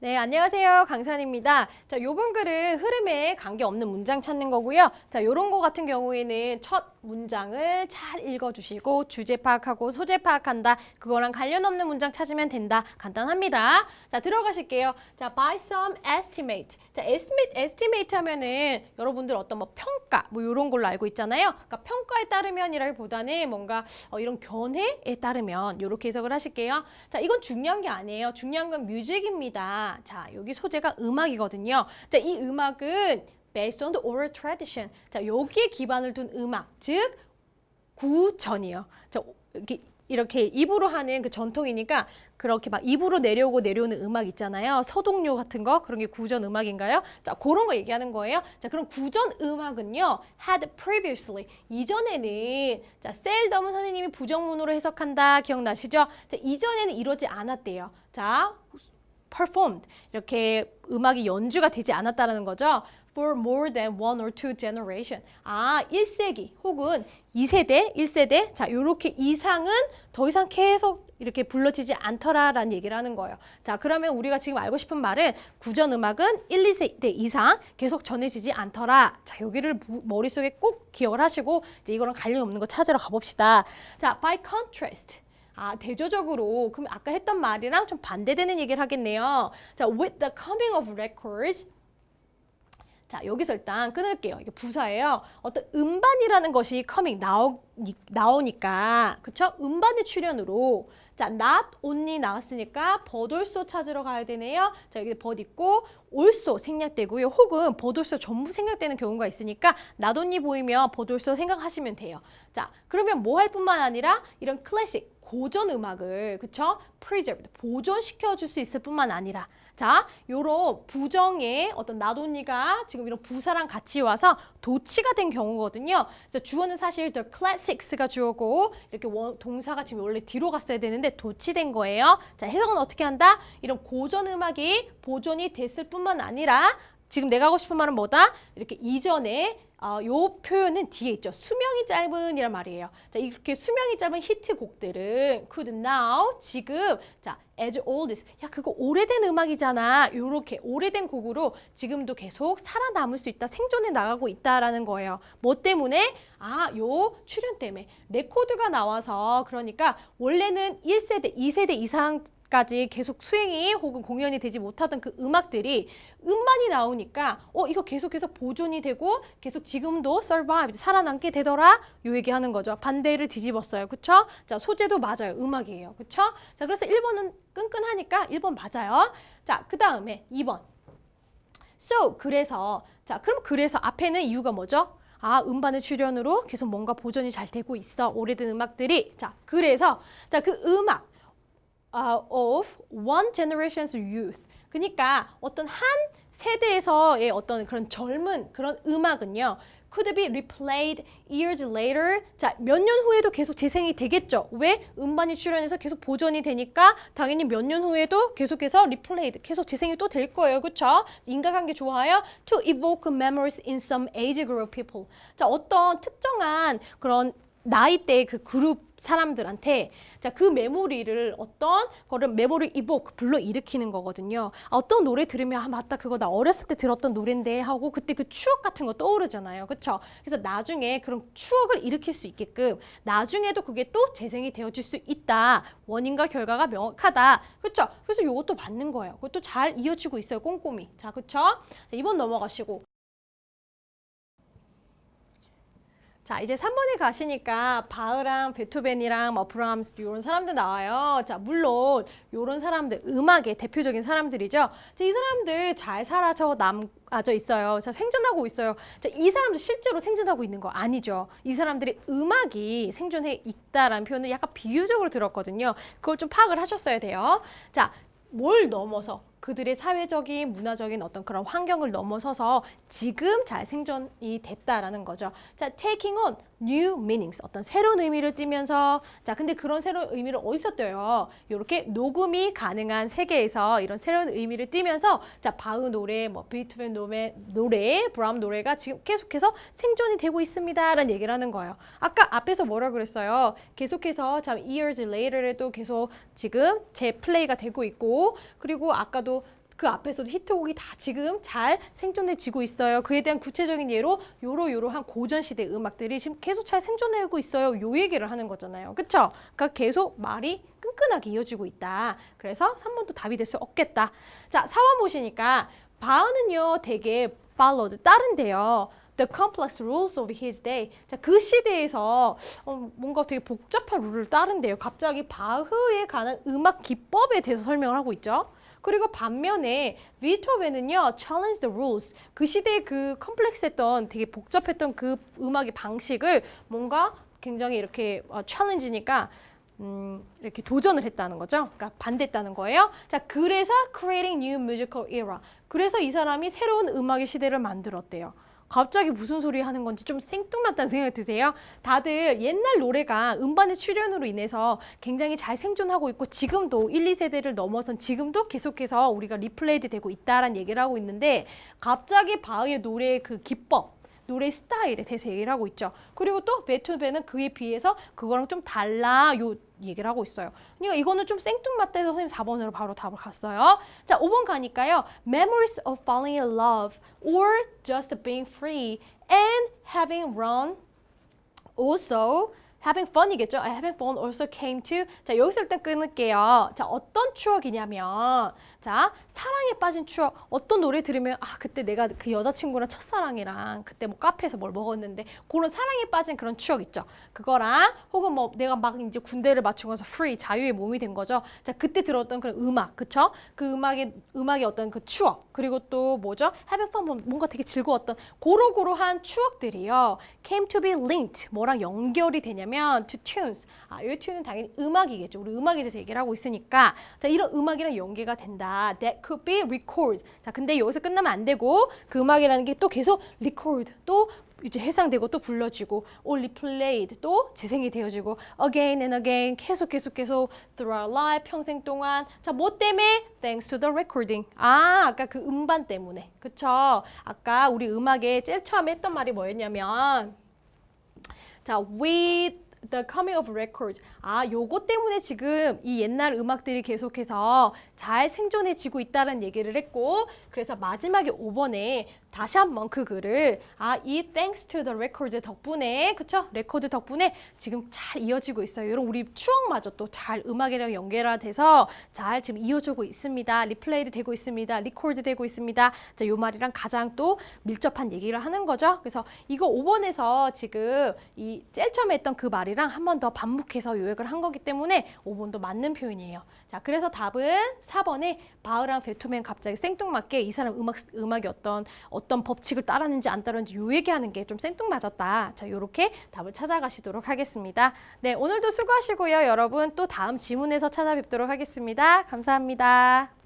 네, 안녕하세요. 강산입니다. 자, 요번 글은 흐름에 관계없는 문장 찾는 거고요. 자, 요런 거 같은 경우에는 첫 문장을 잘 읽어주시고 주제 파악하고 소재 파악한다. 그거랑 관련 없는 문장 찾으면 된다. 간단합니다. 자, 들어가실게요. 자, by some estimate. 자, estimate, estimate 하면은 여러분들 어떤 뭐 평가, 뭐 요런 걸로 알고 있잖아요. 그러니까 평가에 따르면이라기보다는 뭔가 어, 이런 견해에 따르면 요렇게 해석을 하실게요. 자, 이건 중요한 게 아니에요. 중요한 건 뮤직입니다. 자, 여기 소재가 음악이거든요. 자, 이 음악은 based on the oral tradition. 자, 여기에 기반을 둔 음악, 즉 구전이에요. 자, 이렇게 이렇게 입으로 하는 그 전통이니까 그렇게 막 입으로 내려오고 내려오는 음악 있잖아요. 서동요 같은 거 그런 게 구전 음악인가요? 자, 그런 거 얘기하는 거예요. 자, 그럼 구전 음악은요. had previously 이전에는 자, 셀덤은 선생님이 부정문으로 해석한다. 기억나시죠? 자, 이전에는 이러지 않았대요. 자, performed 이렇게 음악이 연주가 되지 않았다라는 거죠. For more than one or two generation. 아, 1세기 혹은 2세대, 1세대. 자, 요렇게 이상은 더 이상 계속 이렇게 불러지지 않더라라는 얘기를 하는 거예요. 자, 그러면 우리가 지금 알고 싶은 말은 구전 음악은 1, 2세대 이상 계속 전해지지 않더라. 자, 여기를 무- 머릿속에 꼭 기억을 하시고 이제 이거랑 관련 없는 거 찾으러 가봅시다. 자, by contrast. 아, 대조적으로 그럼 아까 했던 말이랑 좀 반대되는 얘기를 하겠네요. 자, with the coming of records 자, 여기서 일단 끊을게요. 이게 부사예요. 어떤 음반이라는 것이 coming 나오, 나오니까 그쵸? 음반의 출연으로 자, not only 나왔으니까 also 찾으러 가야 되네요. 자, 여기 but 있고 also 생략되고요. 혹은 also 전부 생략되는 경우가 있으니까 not only 보이면 also 생각하시면 돼요. 자, 그러면 뭐 할 뿐만 아니라 이런 클래식 고전 음악을 그쵸? preserve 보존시켜 줄 수 있을 뿐만 아니라 자, 요런 부정의 어떤 나돈니가 지금 이런 부사랑 같이 와서 도치가 된 경우거든요. 그래서 주어는 사실 the classics가 주어고 이렇게 원- 동사가 지금 원래 뒤로 갔어야 되는데 도치된 거예요. 자, 해석은 어떻게 한다? 이런 고전 음악이 보존이 됐을 뿐만 아니라 지금 내가 하고 싶은 말은 뭐다? 이렇게 이전에 어, 요 표현은 뒤에 있죠. 수명이 짧은 이란 말이에요. 자, 이렇게 수명이 짧은 히트곡들은 could now 지금 자 as old as 야 그거 오래된 음악이잖아. 요렇게 오래된 곡으로 지금도 계속 살아남을 수 있다. 생존해 나가고 있다라는 거예요. 뭐 때문에? 아, 요 출연 때문에 레코드가 나와서 그러니까 원래는 1세대, 2세대 이상 까지 계속 수행이 혹은 공연이 되지 못하던 그 음악들이 음반이 나오니까 어 이거 계속해서 보존이 되고 계속 지금도 survive 살아남게 되더라? 요 얘기하는 거죠. 반대를 뒤집었어요. 그쵸? 자 소재도 맞아요. 음악이에요. 그쵸? 자 그래서 1번은 끈끈하니까 1번 맞아요. 자그 다음에 2번. So 그래서 자 그럼 그래서 앞에는 이유가 뭐죠? 아 음반의 출연으로 계속 뭔가 보존이 잘 되고 있어. 오래된 음악들이. 자 그래서 자 그 음악 uh, of one generation's youth. 그러니까 어떤 한 세대에서의 어떤 그런 젊은 그런 음악은요. could be replayed years later. 자, 몇 년 후에도 계속 재생이 되겠죠. 왜? 음반이 출연해서 계속 보존이 되니까 당연히 몇 년 후에도 계속해서 replayed, 계속 재생이 또 될 거예요. 그렇죠? 인과관계 좋아요. to evoke memories in some age group people. 자, 어떤 특정한 그런 나이대의 그 그룹 사람들한테 자 그 메모리를 어떤 거를 메모리 이복 불러 일으키는 거거든요. 아, 어떤 노래 들으면 아 맞다 그거 나 어렸을 때 들었던 노래인데 하고 그때 그 추억 같은 거 떠오르잖아요. 그렇죠? 그래서 나중에 그런 추억을 일으킬 수 있게끔 나중에도 그게 또 재생이 되어질 수 있다. 원인과 결과가 명확하다. 그렇죠? 그래서 이것도 맞는 거예요. 그것도 잘 이어지고 있어요. 꼼꼼히. 자, 그렇죠? 자, 이번 넘어가시고 자, 이제 3번에 가시니까 바흐랑 베토벤이랑 뭐 브람스 이런 사람들 나와요. 자, 물론 이런 사람들 음악의 대표적인 사람들이죠. 자, 이 사람들 잘 살아서 남아져 있어요. 자, 생존하고 있어요. 자, 이 사람들 실제로 생존하고 있는 거 아니죠. 이 사람들이 음악이 생존해 있다라는 표현을 약간 비유적으로 들었거든요. 그걸 좀 파악을 하셨어야 돼요. 자, 뭘 넘어서 그들의 사회적인 문화적인 어떤 그런 환경을 넘어서서 지금 잘 생존이 됐다라는 거죠. 자, taking on new meanings 어떤 새로운 의미를 띠면서 자, 근데 그런 새로운 의미를 어디서 떼요? 이렇게 녹음이 가능한 세계에서 이런 새로운 의미를 띠면서 자, 바흐 노래, 뭐 비토벤 노래, 노래, 브람 노래가 지금 계속해서 생존이 되고 있습니다라는 얘기를 하는 거예요. 아까 앞에서 뭐라 그랬어요? 계속해서 참 years later에도 계속 지금 재 플레이가 되고 있고 그리고 아까도 그 앞에서도 히트곡이 다 지금 잘 생존해지고 있어요. 그에 대한 구체적인 예로 요러요러한 고전 시대 음악들이 지금 계속 잘 생존하고 있어요. 요 얘기를 하는 거잖아요. 그쵸? 그러니까 계속 말이 끈끈하게 이어지고 있다. 그래서 3번도 답이 될 수 없겠다. 자, 4번 보시니까 바흐는요 되게 followed 따른데요. The complex rules of his day. 자, 그 시대에서 어, 뭔가 되게 복잡한 룰을 따른대요. 갑자기 바흐에 관한 음악 기법에 대해서 설명을 하고 있죠. 그리고 반면에 비토벤은요, challenge the rules. 그 시대의 그 컴플렉스했던 되게 복잡했던 그 음악의 방식을 뭔가 굉장히 이렇게 어, challenge니까 음, 이렇게 도전을 했다는 거죠. 그러니까 반대했다는 거예요. 자, 그래서 creating new musical era. 그래서 이 사람이 새로운 음악의 시대를 만들었대요. 갑자기 무슨 소리 하는 건지 좀 생뚱맞다는 생각이 드세요? 다들 옛날 노래가 음반의 출연으로 인해서 굉장히 잘 생존하고 있고 지금도 1, 2세대를 넘어선 지금도 계속해서 우리가 리플레이드 되고 있다라는 얘기를 하고 있는데 갑자기 바흐의 노래의 그 기법 노래 스타일에 대해서 얘기를 하고 있죠. 그리고 또 베토벤은 그에 비해서 그거랑 좀 달라 요 얘기를 하고 있어요. 그러니까 이거는 좀 생뚱맞다 해서 선생님 4번으로 바로 답을 갔어요. 자, 5번 가니까요. Memories of falling in love or just being free and having run also having fun이겠죠? 아, having fun also came to 자 여기서 일단 끊을게요. 자 어떤 추억이냐면 자 사랑에 빠진 추억 어떤 노래 들으면 아 그때 내가 그 여자친구랑 첫사랑이랑 그때 뭐 카페에서 뭘 먹었는데 그런 사랑에 빠진 그런 추억 있죠. 그거랑 혹은 뭐 내가 막 이제 군대를 마치고서 free 자유의 몸이 된 거죠. 자 그때 들었던 그런 음악 그쵸? 그 음악의 음악의 어떤 그 추억 그리고 또 뭐죠? having 뭐 뭔가 되게 즐거웠던 고루고루한 추억들이요. came to be linked 뭐랑 연결이 되냐면 to tunes 아, 이 튜는 당연히 음악이겠죠. 우리 음악에 대해서 얘기를 하고 있으니까 자 이런 음악이랑 연계가 된다. That could be record. 자 근데 여기서 끝나면 안 되고 그 음악이라는 게 또 계속 record 또 이제 해상되고 또 불러지고 or replayed 또 재생이 되어지고 again and again 계속 계속 계속 throughout life 평생 동안. 자뭐 때문에? Thanks to the recording. 아 아까 그 음반 때문에. 그쵸? 아까 우리 음악에 제일 처음에 했던 말이 뭐였냐면 자, with the coming of records. 아, 요거 때문에 지금 이 옛날 음악들이 계속해서 잘 생존해지고 있다는 얘기를 했고, 그래서 마지막에 5번에 다시 한번 그 글을 아, 이 thanks to the records 덕분에, 그쵸? 레코드 덕분에 지금 잘 이어지고 있어요. 이런 우리 추억마저 또 잘 음악이랑 연결돼서 잘 지금 이어지고 있습니다. 리플레이드 되고 있습니다. 리코드 되고 있습니다. 자, 요 말이랑 가장 또 밀접한 얘기를 하는 거죠. 그래서 이거 5번에서 지금 이 제일 처음에 했던 그 말이 랑 한 번 더 반복해서 요약을 한 거기 때문에 5번도 맞는 표현이에요. 자, 그래서 답은 4번에 바흐랑 베토벤 갑자기 생뚱맞게 이 사람 음악 음악이 어떤 어떤 법칙을 따랐는지 안 따랐는지 요 얘기하는 게 좀 생뚱맞았다. 자, 요렇게 답을 찾아가시도록 하겠습니다. 네, 오늘도 수고하시고요. 여러분 또 다음 지문에서 찾아뵙도록 하겠습니다. 감사합니다.